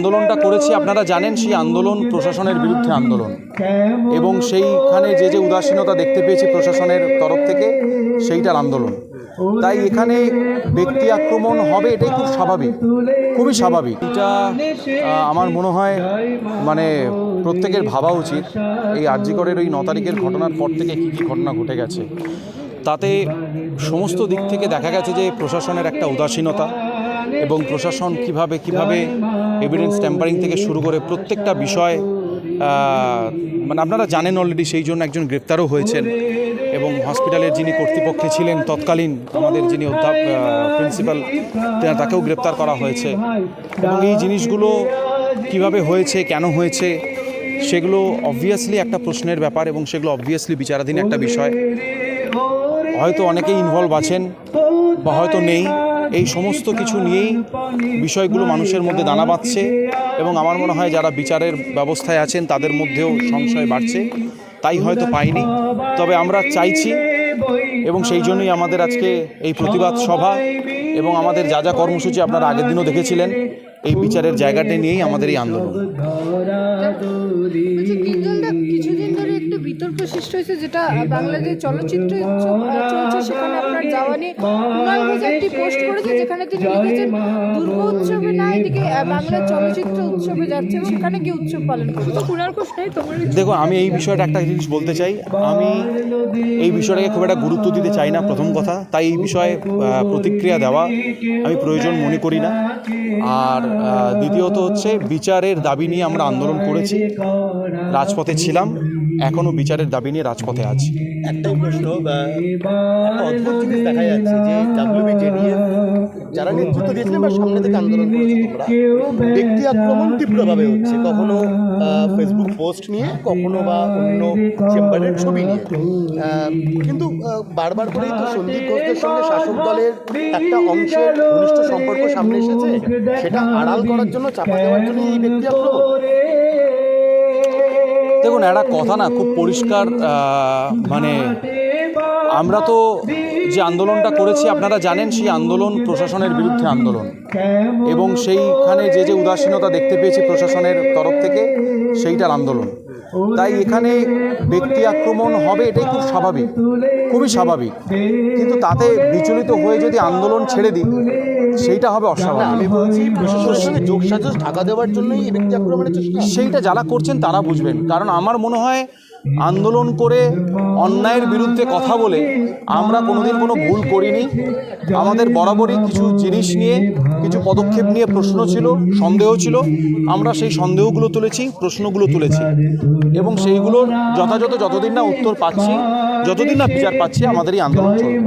আন্দোলনটা করেছি, আপনারা জানেন সেই আন্দোলন প্রশাসনের বিরুদ্ধে আন্দোলন। এবং সেইখানে যে যে উদাসীনতা দেখতে পেয়েছি প্রশাসনের তরফ থেকে, সেইটার আন্দোলন। তাই এখানে ব্যক্তি আক্রমণ হবে এটাই খুব স্বাভাবিক, খুবই স্বাভাবিক। এটা আমার মনে হয় মানে প্রত্যেকের ভাবা উচিত এই আরজিকরের ওই ন তারিখের ঘটনার পর থেকে কী কী ঘটনা ঘটে গেছে। তাতে সমস্ত দিক থেকে দেখা গেছে যে প্রশাসনের একটা উদাসীনতা এবং প্রশাসন কীভাবে কীভাবে এভিডেন্স ট্যাম্পারিং থেকে শুরু করে প্রত্যেকটা বিষয় মানে আপনারা জানেন অলরেডি সেই জন্য একজন গ্রেপ্তারও হয়েছেন। এবং হসপিটালের যিনি কর্তৃপক্ষে ছিলেন তৎকালীন আমাদের যিনি অধ্যাপ প্রিন্সিপাল তাকেও গ্রেপ্তার করা হয়েছে। এবং এই জিনিসগুলো কীভাবে হয়েছে, কেন হয়েছে, সেগুলো অবভিয়াসলি একটা প্রশ্নের ব্যাপার এবং সেগুলো অবভিয়াসলি বিচারাধীন একটা বিষয়। হয়তো অনেকেই ইনভলভ আছেন বা হয়তো নেই। এই সমস্ত কিছু নিয়েই বিষয়গুলো মানুষের মধ্যে দানা বাঁধছে এবং আমার মনে হয় যারা বিচারের ব্যবস্থায় আছেন তাদের মধ্যেও সংশয় বাড়ছে। তাই হয়তো পাইনি। তবে আমরা চাইছি এবং সেই জন্যই আমাদের আজকে এই প্রতিবাদ সভা এবং আমাদের যা যা কর্মসূচি আপনারা আগের দিনও দেখেছিলেন, এই বিচারের জায়গাটা নিয়েই আমাদের এই আন্দোলন বলছি কিঞ্জলদা কিছুদিন ধরে একটু সৃষ্টি হয়েছে যেটা বাংলাদেশ চলচ্চিত্র চলছে সেখানে আপনার যাওয়া নিয়ে কুণাল ঘোষ একটি পোস্ট করেছে যেখানে তিনি লিখেছেন দুর্গা উৎসবে না এদিকে বাংলা চলচ্চিত্র উৎসবে যাচ্ছে সেখানে কি উৎসব পালন করছে। কুণাল ঘোষ নেই তোমার দেখো আমি এই বিষয়টা একটা জিনিস বলতে চাই। আমি এই বিষয়টাকে খুব একটা গুরুত্ব দিতে চাই না প্রথম কথা। তাই এই বিষয়ে প্রতিক্রিয়া দেওয়া আমি প্রয়োজন মনে করি না। আর দ্বিতীয়ত হচ্ছে বিচারের দাবি নিয়ে আমরা আন্দোলন করেছি। রাজপথে ছিলাম। এখনও বিচারের দাবি নিয়ে রাজপথে আছি একটাই প্রশ্ন অদ্ভুত দেখা যাচ্ছে যে ডাব্লিউবি যারা নেতৃত্ব দিয়েছিলেন বা সামনে থেকে আন্দোলন করেছে ব্যক্তি আক্রমণ তীব্রভাবে হচ্ছে। কখনো ফেসবুক পোস্ট নিয়ে, কখনো বা অন্য চেম্বারের ছবি নিয়ে। কিন্তু বারবার করেই তো সন্দীপ ঘোষদের সঙ্গে শাসক দলের একটা অংশের ঘনিষ্ঠ সম্পর্ক সামনে এসেছে। সেটা আড়াল করার জন্য, চাপা দেওয়ার জন্য এই ব্যক্তি আক্রমণ। দেখুন একটা কথা না খুব পরিষ্কার মানে আমরা তো যে আন্দোলনটা করেছি আপনারা জানেন সেই আন্দোলন প্রশাসনের বিরুদ্ধে আন্দোলন। এবং সেইখানে যে যে উদাসীনতা দেখতে পেয়েছি প্রশাসনের তরফ থেকে সেইটার আন্দোলন। তাই এখানে ব্যক্তি আক্রমণ হবে এটাই খুব স্বাভাবিক খুবই স্বাভাবিক। কিন্তু তাতে বিচলিত হয়ে যদি আন্দোলন ছেড়ে দিই সেইটা হবে অস্বাভাবিক। আমি বলছি প্রশাসনের সঙ্গে ঢাকা দেওয়ার জন্যই ব্যক্তি আক্রমণের চেষ্টা। সেইটা যারা করছেন তারা বুঝবেন। কারণ আমার মনে হয় আন্দোলন করে অন্যায়ের বিরুদ্ধে কথা বলে আমরা কোনোদিন কোনো ভুল করিনি। আমাদের বরাবরই কিছু জিনিস নিয়ে, কিছু পদক্ষেপ নিয়ে প্রশ্ন ছিল, সন্দেহ ছিল। আমরা সেই সন্দেহগুলো তুলেছি, প্রশ্নগুলো তুলেছি। এবং সেইগুলোর যথাযথ যতদিন না উত্তর পাচ্ছি, যতদিন না বিচার পাচ্ছি আমাদের এই আন্দোলন চলবে।